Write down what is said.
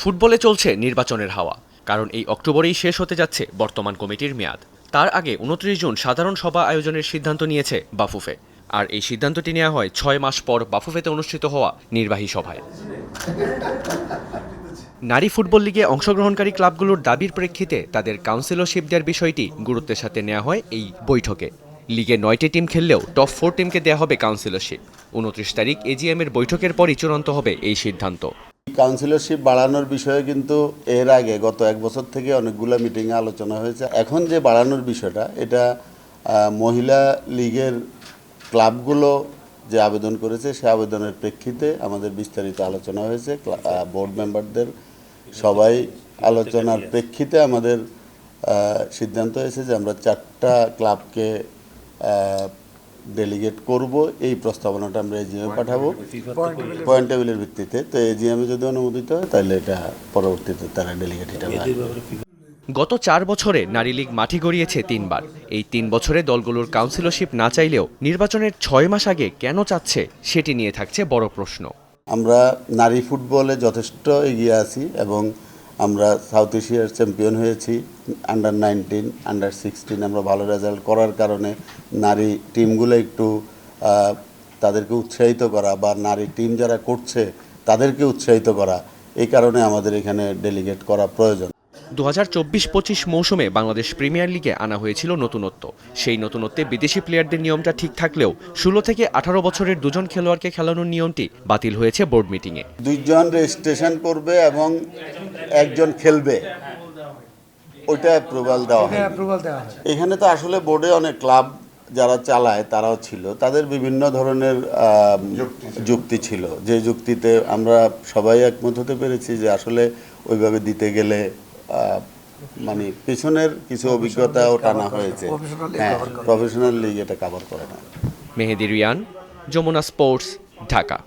ফুটবলে চলছে নির্বাচনের হাওয়া। কারণ এই অক্টোবরেই শেষ হতে যাচ্ছে বর্তমান কমিটির মেয়াদ। তার আগে উনত্রিশ জুন সাধারণ সভা আয়োজনের সিদ্ধান্ত নিয়েছে বাফুফে। আর এই সিদ্ধান্তটি নেওয়া হয় ছয় মাস পর বাফুফেতে অনুষ্ঠিত হওয়া নির্বাহী সভায়। নারী ফুটবল লিগে অংশগ্রহণকারী ক্লাবগুলোর দাবির প্রেক্ষিতে তাদের কাউন্সিলরশিপ দেওয়ার বিষয়টি গুরুত্বের সাথে নেওয়া হয় এই বৈঠকে। লিগে নয়টি টিম খেললেও টপ ফোর টিমকে দেওয়া হবে কাউন্সিলরশিপ। উনত্রিশ তারিখ এজিএমের বৈঠকের পরই চূড়ান্ত হবে এই সিদ্ধান্ত। কাউন্সিলরশিপ বাড়ানোর বিষয়ে কিন্তু এর আগে গত এক বছর থেকে অনেকগুলো মিটিংয়ে আলোচনা হয়েছে। এখন যে বাড়ানোর বিষয়টা, এটা মহিলা লীগের ক্লাবগুলো যে আবেদন করেছে, সে আবেদনের প্রেক্ষিতে আমাদের বিস্তারিত আলোচনা হয়েছে। বোর্ড মেম্বারদের সবাই আলোচনার প্রেক্ষিতে আমাদের সিদ্ধান্ত হয়েছে যে আমরা চারটা ক্লাবকে ডেলিগেট করব এই প্রস্তাবনাটা আমরা এজিএমে পাঠাবো। পয়েন্ট টেবিলের ভিত্তিতে তো এজিএমে যদি অনুমোদিত হয় তাহলে এটা পরবর্তীতে তারা ডেলিগেট হিসাবে গত চার বছরে নারী লীগ মাটি গড়িয়েছে তিনবার। এই তিন বছরে দলগুলোর কাউন্সিলরশিপ না চাইলেও নির্বাচনের ছয় মাস আগে কেন চাচ্ছে সেটি নিয়ে থাকছে বড় প্রশ্ন। আমরা নারী ফুটবলে যথেষ্ট এগিয়ে আছি এবং আমরা সাউথ এশিয়ার চ্যাম্পিয়ন হয়েছি আন্ডার নাইনটিন আন্ডার সিক্সটিন আমরা ভালো রেজাল্ট করার কারণে নারী টিমগুলো একটু তাদেরকে উৎসাহিত করা বা নারী টিম যারা করছে তাদেরকে উৎসাহিত করা, এই কারণে আমাদের এখানে ডেলিগেট করা প্রয়োজন। দু হাজার চব্বিশ পঁচিশ মৌসুমে বাংলাদেশ প্রিমিয়ার লিগে আনা হয়েছিল নতুনত্ব। সেই নতুনত্বে বিদেশি প্লেয়ারদের নিয়মটা ঠিক থাকলেও ষোলো থেকে আঠারো বছরের দুজন খেলোয়াড়কে খেলানোর নিয়মটি বাতিল হয়েছে বোর্ড মিটিংয়ে। দুইজন রেজিস্ট্রেশন করবে এবং একজন খেলবে। ওইটা অ্যাপ্রুভাল দেওয়া হয় অ্যাপ্রুভাল এখানে তো আসলে বোর্ডে অনেক ক্লাব যারা চালায় তারাও ছিল। তাদের বিভিন্ন ধরনের যুক্তি ছিল। যে যুক্তিতে আমরা সবাই একমত হতে পেরেছি যে আসলে ওইভাবে দিতে গেলে মানে পিছনের কিছু অভিজ্ঞতাও টানা হয়েছে। হ্যাঁ প্রফেশনাল লিগ এটা কাভার করে না। মেহেদি রিয়ান যমুনা স্পোর্টস ঢাকা।